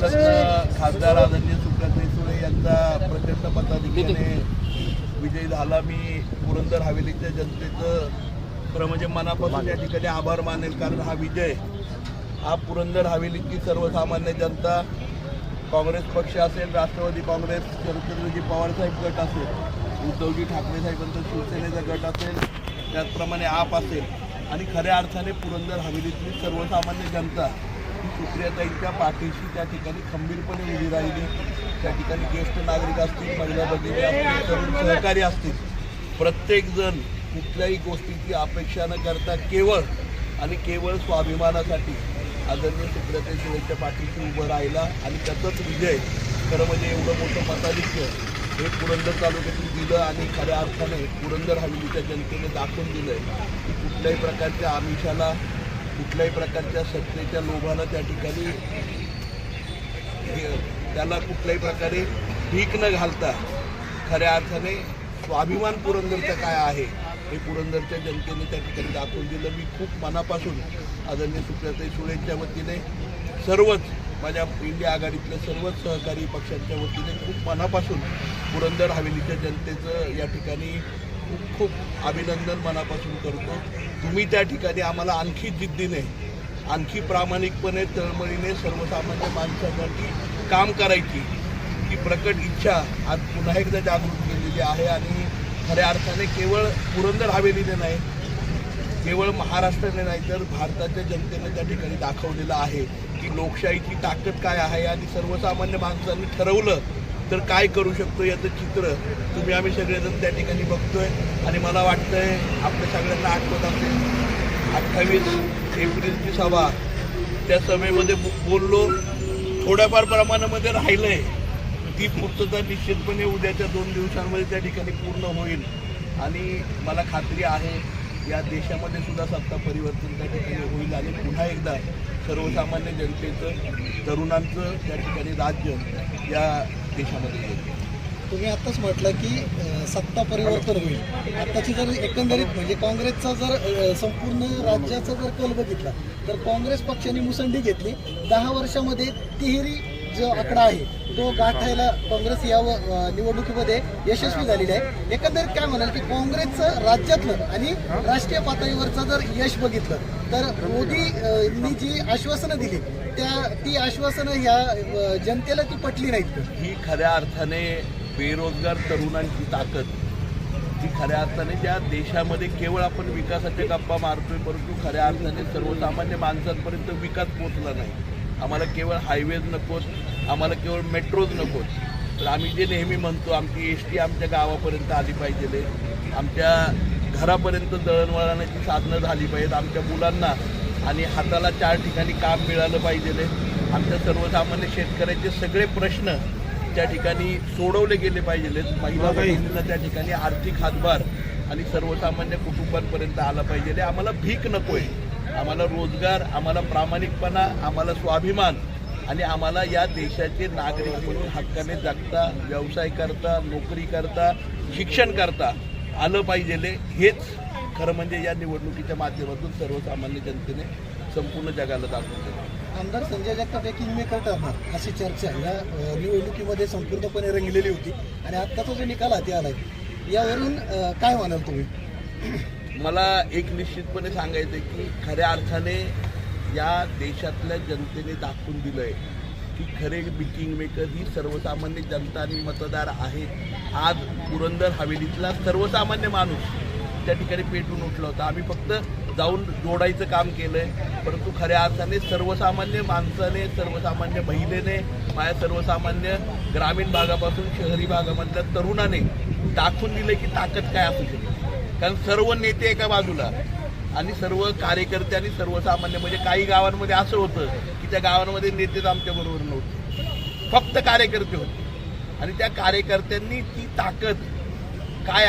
संसदरत्न खासदार आदरणीय सुप्रियाताई सुळे यांचा प्रचंड मताधिक्याने विजय झाला. मी पुरंदर हवेलीच्या जनतेचं खरं म्हणजे मनापासून या ठिकाणी आभार मानेल कारण हा विजय हा पुरंदर हवेलीची सर्वसामान्य जनता काँग्रेस पक्ष असेल राष्ट्रवादी काँग्रेस शरदचंद्रजी पवारसाहेब गट असेल उद्धवजी ठाकरे साहेबांचा शिवसेनेचा गट असेल त्याचप्रमाणे आप असेल. आणि खऱ्या अर्थाने पुरंदर हवेलीतली सर्वसामान्य जनता ही सुप्रियाताईंच्या पाठीशी त्या ठिकाणी खंबीरपणे उभी राहिली. त्या ठिकाणी ज्येष्ठ नागरिक असतील महिला भगिनी असतील तरुण सहकारी असतील. प्रत्येकजण कुठल्याही गोष्टीची अपेक्षा न करता केवळ आणि केवळ स्वाभिमानासाठी आदरणीय सुप्रियाताई सुळेच्या पाठीशी उभं राहिला आणि त्याचाच विजय खरं म्हणजे एवढं मोठं मताधिक्य हे पुरंदर तालुक्यातून दिलं आणि खऱ्या अर्थाने पुरंदर हवेलीच्या जनतेने दाखवून दिलं की कुठल्याही प्रकारच्या आमिषाला कुठल्याही प्रकारच्या सत्तेच्या लोभानं त्या ठिकाणी हे- त्याला कुठल्याही प्रकारे भीक न घालता खऱ्या अर्थाने स्वाभिमान पुरंदरचं काय आहे हे पुरंदरच्या जनतेने त्या ठिकाणी दाखवून दिलं. मी खूप मनापासून आदरणीय सुप्रियाताई सुळेंच्या वतीने सर्वच माझ्या इंडिया आघाडीतल्या सर्वच सहकारी पक्षांच्या वतीने खूप मनापासून पुरंदर हवेलीच्या जनतेचं या ठिकाणी खूप खूप अभिनंदन मनापासून करतो. तुम्ही त्या ठिकाणी आम्हाला आणखी जिद्दीने आणखी प्रामाणिकपणे तळमळीने सर्वसामान्य माणसासाठी काम करायची ही प्रकट इच्छा आज पुन्हा एकदा जागृत केलेली आहे आणि खऱ्या अर्थाने केवळ पुरंदर हवेलीने नाही केवळ महाराष्ट्राने नाही तर भारताच्या जनतेने त्या ठिकाणी दाखवलेलं आहे की लोकशाहीची ताकद काय आहे आणि सर्वसामान्य माणसांनी ठरवलं तर काय करू शकतो याचं चित्र तुम्ही आम्ही सगळेजण त्या ठिकाणी बघतोय. आणि मला वाटतंय आपल्या सगळ्यांना आठवत असेल अठ्ठावीस एप्रिलची सभा त्या सभेमध्ये बोललो थोड्याफार प्रमाणामध्ये राहिलंय. ती पूर्तता निश्चितपणे उद्याच्या दोन दिवसांमध्ये त्या ठिकाणी पूर्ण होईल. आणि मला खात्री आहे या देशामध्ये सुद्धा सत्ता परिवर्तन त्या ठिकाणी होईल. आणि पुन्हा एकदा सर्वसामान्य जनतेचं तरुणांचं त्या ठिकाणी राज्य या देशामध्ये येईल. तुम्ही आत्ताच म्हटलं की सत्ता परिवर्तन होईल. आत्ताची जर एकंदरीत म्हणजे काँग्रेसचा जर संपूर्ण राज्याचा जर कल बघितला तर काँग्रेस पक्षाने मुसंडी घेतली. दहा वर्षामध्ये तिहेरी जो आकडा आहे तो गाठायला काँग्रेस या निवडणुकीमध्ये यशस्वी झालेली आहे. एकंदरीत काय म्हणाल की काँग्रेसचं राज्यातलं आणि राष्ट्रीय पातळीवरचं जर यश बघितलं तर मोदी जी आश्वासनं दिली त्या ती आश्वासनं ह्या जनतेला ती पटली नाहीत ही खऱ्या अर्थाने बेरोजगार तरुणांची ताकद. ही खऱ्या अर्थाने ज्या देशामध्ये केवळ आपण विकासाच्या गप्पा मारतोय परंतु खऱ्या अर्थाने सर्वसामान्य माणसांपर्यंत विकास पोचला नाही. आम्हाला केवळ हायवेज नकोत आम्हाला केवळ मेट्रोज नकोत. तर आम्ही जे नेहमी म्हणतो आमची एस टी आमच्या गावापर्यंत आली पाहिजे. आमच्या घरापर्यंत दळणवळणाची साधनं झाली पाहिजेत आमच्या मुलांना आणि हाताला चार ठिकाणी काम मिळालं पाहिजे. आमच्या सर्वसामान्य शेतकऱ्याचे सगळे प्रश्न त्या ठिकाणी सोडवले गेले पाहिजे. महिला बहिणींना त्या ठिकाणी आर्थिक हातभार आणि सर्वसामान्य कुटुंबांपर्यंत आला पाहिजे. आम्हाला भीक नकोय. आम्हाला रोजगार आम्हाला प्रामाणिकपणा आम्हाला स्वाभिमान आणि आम्हाला या देशाचे नागरिक म्हणून हक्काने जगता व्यवसाय करता नोकरी करता शिक्षण करता आलं पाहिजे हेच खरं म्हणजे या निवडणुकीच्या माध्यमातून सर्वसामान्य जनतेने संपूर्ण जगाला दाखवून दिलं. आमदार संजय जगताप हे किंगमेकर ठरणार अशी चर्चा. या निवडणुकीमध्ये संपूर्णपणे रंगलेली होती आणि आत्ताचा जो निकाल हाती आहे यावरून काय म्हणाल तुम्ही? मला एक निश्चितपणे सांगायचं आहे की खऱ्या अर्थाने या देशातल्या जनतेने दाखवून दिलं आहे की खरे किंग मेकर ही सर्वसामान्य जनता आणि मतदार आहेत. आज पुरंदर हवेलीतला सर्वसामान्य माणूस त्या ठिकाणी पेटून उठला होता. आम्ही फक्त जाऊन जोडायचं काम केलंय परंतु खऱ्या अर्थाने सर्वसामान्य माणसाने सर्वसामान्य महिलेने माझ्या सर्वसामान्य ग्रामीण भागापासून शहरी भागामधल्या तरुणाने दाखवून दिलं की ताकद काय असू शकते. कारण सर्व नेते एका बाजूला आणि सर्व कार्यकर्ते आणि सर्वसामान्य म्हणजे काही गावांमध्ये असं होतं की त्या गावांमध्ये नेतेच आमच्या बरोबर नव्हते. फक्त कार्यकर्ते होते. आणि त्या कार्यकर्त्यांनी ती ताकद काय